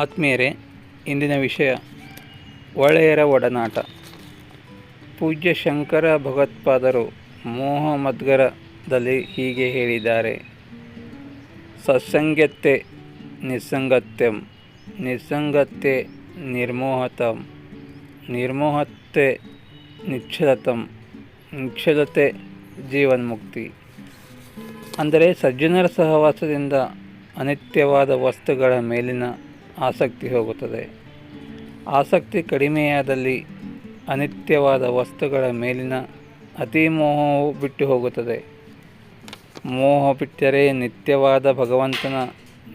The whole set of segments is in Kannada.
ಆತ್ಮೀಯರೇ, ಇಂದಿನ ವಿಷಯ ಒಳ್ಳೆಯರ ಒಡನಾಟ. ಪೂಜ್ಯ ಶಂಕರ ಭಗವತ್ಪಾದರು ಮೋಹಮದ್ಗರದಲ್ಲಿ ಹೀಗೆ ಹೇಳಿದ್ದಾರೆ. ಸತ್ಸಂಗತ್ತೆ ನಿಸ್ಸಂಗತ್ಯಂ, ನಿಸ್ಸಂಗತ್ತೆ ನಿರ್ಮೋಹತಂ ನಿರ್ಮೋಹತೆ ನಿಕ್ಷಲತಂ ನಿಕ್ಷಲತೆ ಜೀವನ್ಮುಕ್ತಿ. ಅಂದರೆ ಸಜ್ಜನರ ಸಹವಾಸದಿಂದ ಅನಿತ್ಯವಾದ ವಸ್ತುಗಳ ಮೇಲಿನ ಆಸಕ್ತಿ ಹೋಗುತ್ತದೆ. ಆಸಕ್ತಿ ಕಡಿಮೆಯಾದಲ್ಲಿ ಅನಿತ್ಯವಾದ ವಸ್ತುಗಳ ಮೇಲಿನ ಅತಿ ಮೋಹವು ಬಿಟ್ಟು ಹೋಗುತ್ತದೆ. ಮೋಹ ಬಿಟ್ಟರೆ ನಿತ್ಯವಾದ ಭಗವಂತನ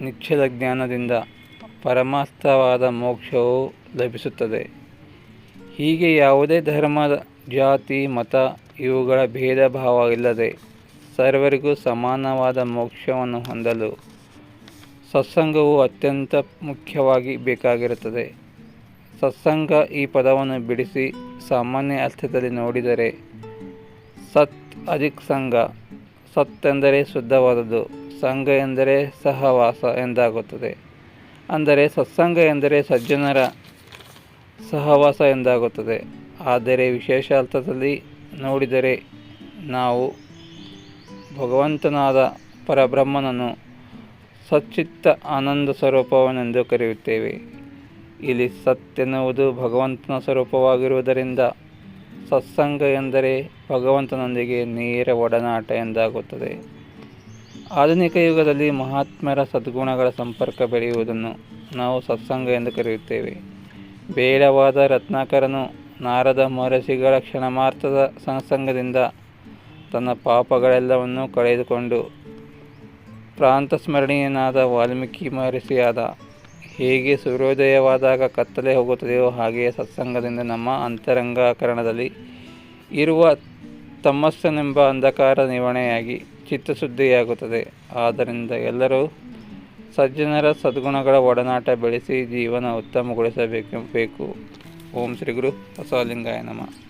ನಿಶ್ಚಲ ಜ್ಞಾನದಿಂದ ಪರಮಾಸ್ತವಾದ ಮೋಕ್ಷವು ಲಭಿಸುತ್ತದೆ. ಹೀಗೆ ಯಾವುದೇ ಧರ್ಮದ ಜಾತಿ, ಮತ ಇವುಗಳ ಭೇದ ಭಾವ ಇಲ್ಲದೆ ಸರ್ವರಿಗೂ ಸಮಾನವಾದ ಮೋಕ್ಷವನ್ನು ಹೊಂದಲು ಸತ್ಸಂಗವು ಅತ್ಯಂತ ಮುಖ್ಯವಾಗಿ ಬೇಕಾಗಿರುತ್ತದೆ. ಸತ್ಸಂಗ ಈ ಪದವನ್ನು ಬಿಡಿಸಿ ಸಾಮಾನ್ಯ ಅರ್ಥದಲ್ಲಿ ನೋಡಿದರೆ, ಸತ್ ಅಧಿಕ್ ಸಂಘ ಸತ್ ಎಂದರೆ ಶುದ್ಧವಾದದ್ದು ಸಂಘ ಎಂದರೆ ಸಹವಾಸ ಎಂದಾಗುತ್ತದೆ. ಅಂದರೆ ಸತ್ಸಂಗ ಎಂದರೆ ಸಜ್ಜನರ ಸಹವಾಸ ಎಂದಾಗುತ್ತದೆ. ಆದರೆ ವಿಶೇಷ ಅರ್ಥದಲ್ಲಿ ನೋಡಿದರೆ ನಾವು ಭಗವಂತನಾದ ಪರಬ್ರಹ್ಮನನ್ನು ಸಚ್ಚಿತ್ತ ಆನಂದ ಸ್ವರೂಪವನೆಂದು ಕರೆಯುತ್ತೇವೆ. ಇಲ್ಲಿ ಸತ್ ಎನ್ನುವುದು ಭಗವಂತನ ಸ್ವರೂಪವಾಗಿರುವುದರಿಂದ ಸತ್ಸಂಗ ಎಂದರೆ ಭಗವಂತನೊಂದಿಗೆ ನೇರ ಒಡನಾಟ ಎಂದಾಗುತ್ತದೆ. ಆಧುನಿಕ ಯುಗದಲ್ಲಿ ಮಹಾತ್ಮರ ಸದ್ಗುಣಗಳ ಸಂಪರ್ಕ ಬೆಳೆಯುವುದನ್ನು ನಾವು ಸತ್ಸಂಗ ಎಂದು ಕರೆಯುತ್ತೇವೆ. ಬೇಡವಾದ ರತ್ನಾಕರನು ನಾರದ ಮಹರ್ಷಿಗಳ ಕ್ಷಣಮಾರ್ಥದ ಸತ್ಸಂಗದಿಂದ ತನ್ನ ಪಾಪಗಳೆಲ್ಲವನ್ನೂ ಕಳೆದುಕೊಂಡು ಪ್ರಾಂತಸ್ಮರಣೀಯನಾದ ವಾಲ್ಮೀಕಿ ಮಹರ್ಷಿಯಾದ ಹೇಗೆ ಸೂರ್ಯೋದಯವಾದಾಗ ಕತ್ತಲೆ ಹೋಗುತ್ತದೆಯೋ ಹಾಗೆಯೇ ಸತ್ಸಂಗದಿಂದ ನಮ್ಮ ಅಂತರಂಗಕರಣದಲ್ಲಿ ಇರುವ ತಮ್ಮಸ್ಸನೆಂಬ ಅಂಧಕಾರ ನಿವಾರಣೆಯಾಗಿ ಚಿತ್ತಶುದ್ಧಿಯಾಗುತ್ತದೆ. ಆದ್ದರಿಂದ ಎಲ್ಲರೂ ಸಜ್ಜನರ ಸದ್ಗುಣಗಳ ಒಡನಾಟ ಬೆಳೆಸಿ ಜೀವನ ಉತ್ತಮಗೊಳಿಸಬೇಕು. ಬೇಕು ಓಂ ಶ್ರೀ ಗುರು ಬಸವಲಿಂಗಾಯ ನಮಃ.